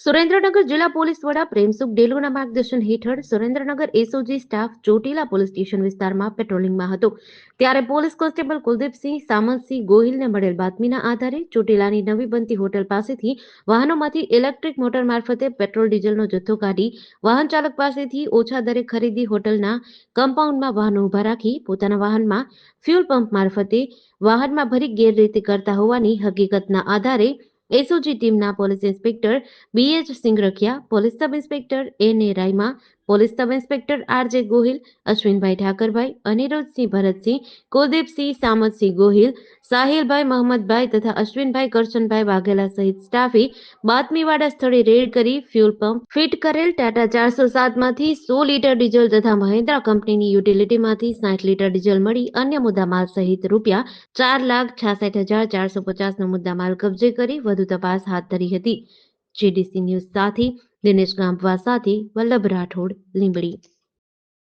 સુરેન્દ્રનગર જિલ્લા પોલીસ વડા પ્રેમસુખ ડેલોના માર્ગદર્શન હેઠળ Surendranagar SOG staff Chotila police station વિસ્તારમાં પેટ્રોલિંગમાં હતો. ત્યારે પોલીસ કોન્સ્ટેબલ કુલદીપસિંહ, સામંતસિંહ ગોહિલને મળેલ બાતમીના આધારે ચોટીલાની નવી બનતી હોટલ પાસેથી વાહનોમાંથી ઇલેક્ટ્રિક મોટર મારફતે પેટ્રોલ ડીઝલનો જથ્થો કાઢી વાહન ચાલક પાસેથી ઓછા દરે ખરીદી હોટલના કમ્પાઉન્ડમાં વાહનો ઊભા રાખી પોતાના વાહનમાં ફ્યુલ પંપ મારફતે વાહનમાં ભરી ગેરરીતિ કરતા હોવાની હકીકતના આધારે એસઓજી ટીમના police inspector BH Singarkhiya, police sub inspector A Raima, police sub inspector RJ Gohil, Ashwinbhai Thakarbhai, Aniruddhsinh Bharatsinh, Kuldipsinh Samatsinh Gohil Sahilbhai, Mahammadbhai તથા અશ્વિનભાઈ, કરશનભાઈ વાઘેલા સહિત સ્ટાફે બાતમીવાળા સ્થળે રેડ કરી ફ્યુલ પંપ ફિટ કરેલ ટાટા ચારસો સાતમાંથી સો લીટર ડીઝલ તથા મહિન્દ્રા કંપનીની યુટિલિટીમાંથી સાઠ લીટર ડીઝલ મળી અન્ય મુદ્દામાલ સહિત રૂપિયા ચાર લાખ છાસઠ હજાર ચારસો પચાસનો મુદ્દામાલ કબજે કરી વધુ તપાસ હાથ ધરી હતી. જીડીસી ન્યૂઝ સાથે દિનેશ ગામવા સાથે વલ્લભ રાઠોડ, લીંબડી.